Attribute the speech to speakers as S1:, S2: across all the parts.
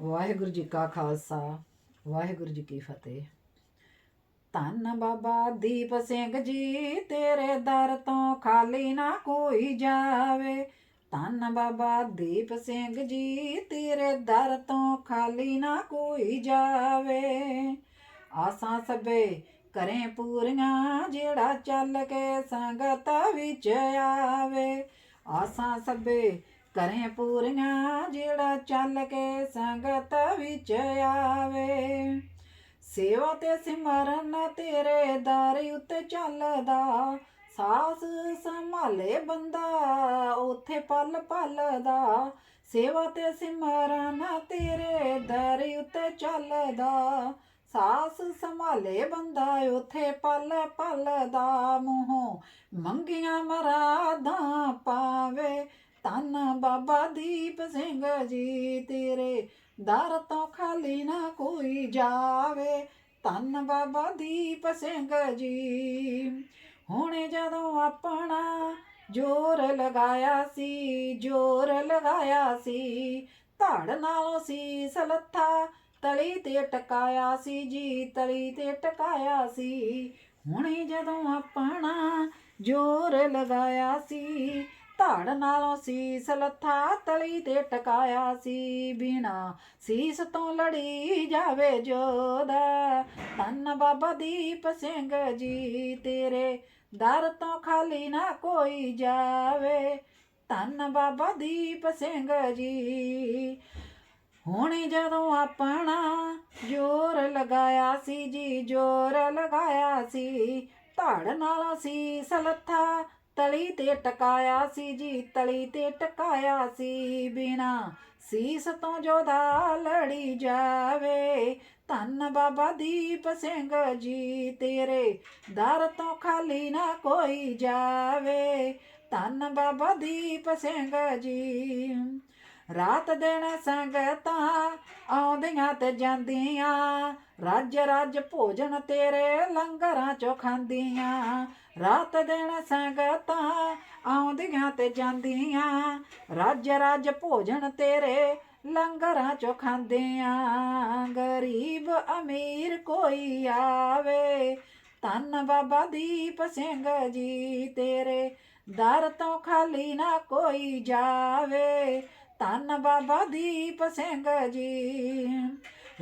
S1: ਵਾਹਿਗੁਰੂ ਜੀ ਕਾ ਖਾਲਸਾ, ਵਾਹਿਗੁਰੂ ਜੀ ਕੀ ਫਤਿਹ। ਧੰਨ ਬਾਬਾ ਦੀਪ ਸਿੰਘ ਜੀ, ਤੇਰੇ ਦਰ ਤੋਂ ਖਾਲੀ ਨਾ ਕੋਈ ਜਾਵੇ। ਧੰਨ ਬਾਬਾ ਦੀਪ ਸਿੰਘ ਜੀ, ਤੇਰੇ ਦਰ ਤੋਂ ਖਾਲੀ ਨਾ ਕੋਈ ਜਾਵੇ। ਆਸਾਂ ਸਭੇ ਕਰੇ ਪੂਰੀਆਂ, ਜਿਹੜਾ ਚੱਲ ਕੇ ਸੰਗਤ ਵਿੱਚ ਆਵੇ। ਆਸਾਂ ਸਭੇ ਕਰੇ ਪੂਰੀਆਂ ਜਿਹੜਾ ਚੱਲ ਕੇ ਸੰਗਤ ਵਿੱਚ ਆਵੇ। ਸੇਵਾ ਤੇ ਸਿਮਰਨ ਤੇਰੇ ਦਰ ਉੱਤੇ ਚੱਲਦਾ, ਸਾਸ ਸੰਭਾਲੇ ਬੰਦਾ ਉਥੇ ਪਲ ਪਲ ਦਾ ਸੇਵਾ ਤੇ ਸਿਮਰਨ ਤੇਰੇ ਦਰ ਉੱਤੇ ਚੱਲਦਾ, ਸਾਸ ਸੰਭਾਲੇ ਬੰਦਾ ਉਥੇ ਪਲ ਪਲ ਦਾ ਮੂੰਹੋਂ ਮੰਗੀਆਂ ਮਰਾਦਾਂ ਪਾਵੇ ਧੰਨ ਬਾਬਾ ਦੀਪ ਸਿੰਘ ਜੀ, ਤੇਰੇ ਦਰ ਤੋਂ ਖਾਲੀ ਨਾ ਕੋਈ ਜਾਵੇ। ਧੰਨ ਬਾਬਾ ਦੀਪ ਸਿੰਘ ਜੀ। ਹੁਣੇ ਜਦੋਂ ਆਪਣਾ ਜੋਰ ਲਗਾਇਆ ਸੀ, ਜੋਰ ਲਗਾਇਆ ਸੀ, ਧੜ ਨਾਲੋਂ ਸੀ ਸਲੱਥਾ ਤਲੀ ਤੇ ਟਕਾਇਆ ਸੀ ਜੀ, ਤਲੀ ਤੇ ਟਕਾਇਆ ਸੀ। ਹੁਣੇ ਜਦੋਂ ਆਪਣਾ ਜੋਰ ਲਗਾਇਆ ਸੀ ਧੜ ਨਾਲੋਂ ਸੀਸ ਲੱਥਾ, ਤਲੀ ਤੇ ਟਕਾਇਆ ਸੀ ਬਿਨਾ ਸੀਸ ਤੋਂ ਲੜੀ ਜਾਵੇ ਜੋਦਾ ਧੰਨ ਬਾਬਾ ਦੀਪ ਸਿੰਘ ਜੀ ਤੇਰੇ। ਦਰ ਤੋਂ ਖਾਲੀ ਨਾ ਕੋਈ ਜਾਵੇ, ਧੰਨ ਬਾਬਾ ਦੀਪ ਸਿੰਘ ਜੀ। ਹੁਣ ਜਦੋਂ ਆਪਣਾ ਜੋਰ ਲਗਾਇਆ ਸੀ ਜੀ, ਜੋਰ ਲਗਾਇਆ ਸੀ, ਧੜ ਨਾਲੋਂ ਸੀ ਸਲੱਥਾ ਤਲੀ ਤੇ ਟਕਾਇਆ ਸੀ ਜੀ, ਤਲੀ ਤੇ ਟਕਾਇਆ ਸੀ ਬਿਨਾ ਸੀਸ ਤੋਂ ਜੋਦਾ ਲੜੀ ਜਾਵੇ, ਧੰਨ ਬਾਬਾ ਦੀਪ ਸਿੰਘ ਜੀ ਤੇਰੇ। ਦਰ ਤੋਂ ਖਾਲੀ ਨਾ ਕੋਈ ਜਾਵੇ, ਧੰਨ ਬਾਬਾ ਦੀਪ ਸਿੰਘ ਜੀ। ਰਾਤ ਦਿਨ ਸੰਗਤਾਂ ਆਉਂਦੀਆਂ ਤੇ ਜਾਂਦੀਆਂ। ਰਾਜ ਰਾਜ ਭੋਜਨ ਤੇਰੇ ਲੰਗਰਾਂ ਚੋਂ ਖਾਂਦੀਆਂ। ਰਾਤ ਦਿਨ ਸੰਗਤਾਂ ਆਉਂਦੀਆਂ ਤੇ ਜਾਂਦੀਆਂ। ਰਾਜ ਰਾਜ ਭੋਜਨ ਤੇਰੇ ਲੰਗਰਾਂ ਚੋਂ ਖਾਂਦੀਆਂ। ਗਰੀਬ ਅਮੀਰ ਕੋਈ ਆਵੇ, ਧੰਨ ਬਾਬਾ ਦੀਪ ਸਿੰਘ ਜੀ ਤੇਰੇ ਦਰ ਤੋਂ ਖਾਲੀ ਨਾ ਕੋਈ ਜਾਵੇ। ਧੰਨ ਬਾਬਾ ਦੀਪ ਸਿੰਘ ਜੀ।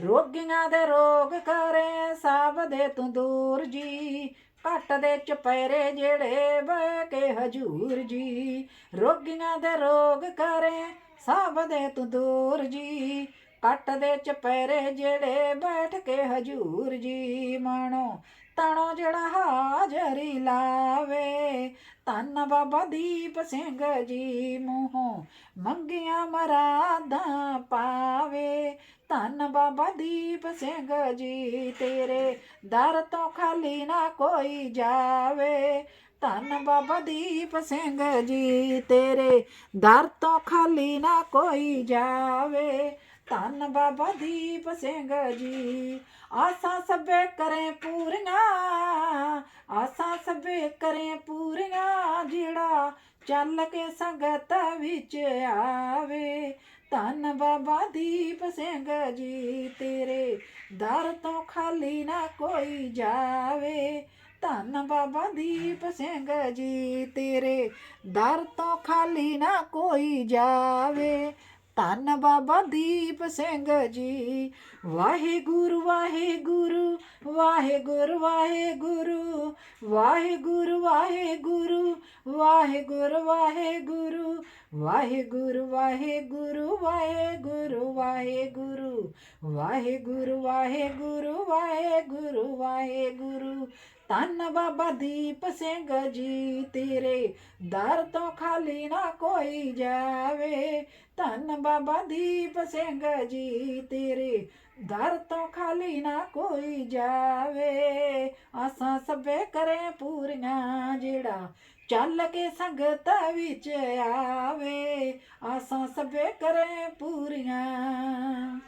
S1: ਰੋਗੀਆਂ ਦੇ ਰੋਗ ਕਰੇ, ਸਭ ਦੇ ਤੂੰ ਦੂਰ ਜੀ। ਘੱਟ ਦੇ ਚਪੈਰੇ ਜਿਹੜੇ ਬਹਿ ਕੇ ਹਜੂਰ ਜੀ। ਰੋਗੀਆਂ ਦੇ ਰੋਗ ਕਰੇ, ਸਭ ਦੇ ਤੂੰ ਦੂਰ ਜੀ। ਕੱਟ ਦੇ ਚਪੈਰੇ ਜਿਹੜੇ ਬੈਠ ਕੇ ਹਜੂਰ ਜੀ ਮਾਣੋ। ਤਣੋ ਜਿਹੜਾ ਹਾਜ਼ਰੀ ਲਾਵੇ, ਧੰਨ ਬਾਬਾ ਦੀਪ ਸਿੰਘ ਜੀ ਮੂੰਹੋਂ ਮੰਗੀਆਂ ਮਰਾਦਾਂ ਪਾਵੇ। ਧੰਨ ਬਾਬਾ ਦੀਪ ਸਿੰਘ ਜੀ, ਤੇਰੇ ਦਰ ਤੋਂ ਖਾਲੀ ਨਾ ਕੋਈ ਜਾਵੇ। ਧੰਨ ਬਾਬਾ ਦੀਪ ਸਿੰਘ ਜੀ, ਤੇਰੇ ਦਰ ਤੋਂ ਖਾਲੀ ਨਾ ਕੋਈ ਜਾਵੇ। ਧੰਨ ਬਾਬਾ ਦੀਪ ਸਿੰਘ ਜੀ। ਆਸਾਂ ਸਭੇ ਕਰੇ ਪੂਰੀਆਂ, ਆਸਾਂ ਸਭੇ ਕਰੇ ਪੂਰੀਆਂ, ਜਿਹੜਾ ਚੱਲ ਕੇ ਸੰਗਤ ਵਿੱਚ ਆਵੇ। ਧੰਨ ਬਾਬਾ ਦੀਪ ਸਿੰਘ ਜੀ, ਤੇਰੇ ਦਰ ਤੋਂ ਖਾਲੀ ਨਾ ਕੋਈ ਜਾਵੇ। ਧੰਨ ਬਾਬਾ ਦੀਪ ਸਿੰਘ ਜੀ, ਤੇਰੇ ਦਰ ਤੋਂ ਖਾਲੀ ਨਾ ਕੋਈ ਜਾਵੇ। ਧੰਨ ਬਾਬਾ ਦੀਪ ਸਿੰਘ ਜੀ ਵਾਹਿਗੁਰੂ ਵਾਹਿਗੁਰੂ ਵਾਹਿਗੁਰੂ ਵਾਹਿਗੁਰੂ ਵਾਹਿਗੁਰੂ ਵਾਹਿਗੁਰੂ ਵਾਹਿਗੁਰੂ ਵਾਹਿਗੁਰੂ ਵਾਹਿਗੁਰੂ ਵਾਹਿਗੁਰੂ ਵਾਹਿਗੁਰੂ ਵਾਹਿਗੁਰੂ ਵਾਹਿਗੁਰੂ ਵਾਹਿਗੁਰੂ ਵਾਹਿਗੁਰੂ ਵਾਹਿਗੁਰੂ ਧੰਨ ਬਾਬਾ ਦੀਪ ਸਿੰਘ ਜੀ, ਤੇਰੇ ਦਰ ਤੋਂ ਖਾਲੀ ਨਾ ਕੋਈ ਜਾਵੇ। ਧੰਨ ਬਾਬਾ ਦੀਪ ਸਿੰਘ ਜੀ, ਤੇਰੇ ਦਰ ਤੋਂ ਖਾਲੀ ਨਾ ਕੋਈ ਜਾਵੇ। ਆਸਾਂ ਸਭੇ ਕਰੇ ਪੂਰੀਆਂ, ਜਿਹੜਾ ਚੱਲ ਕੇ ਸੰਗਤ ਵਿੱਚ ਆਵੇ। ਆਸਾਂ ਸਭੇ ਕਰੇ ਪੂਰੀਆਂ।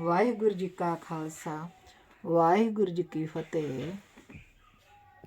S1: ਵਾਹਿਗੁਰੂ ਜੀ ਕਾ ਖਾਲਸਾ, ਵਾਹਿਗੁਰੂ ਜੀ ਕੀ ਫਤਿਹ।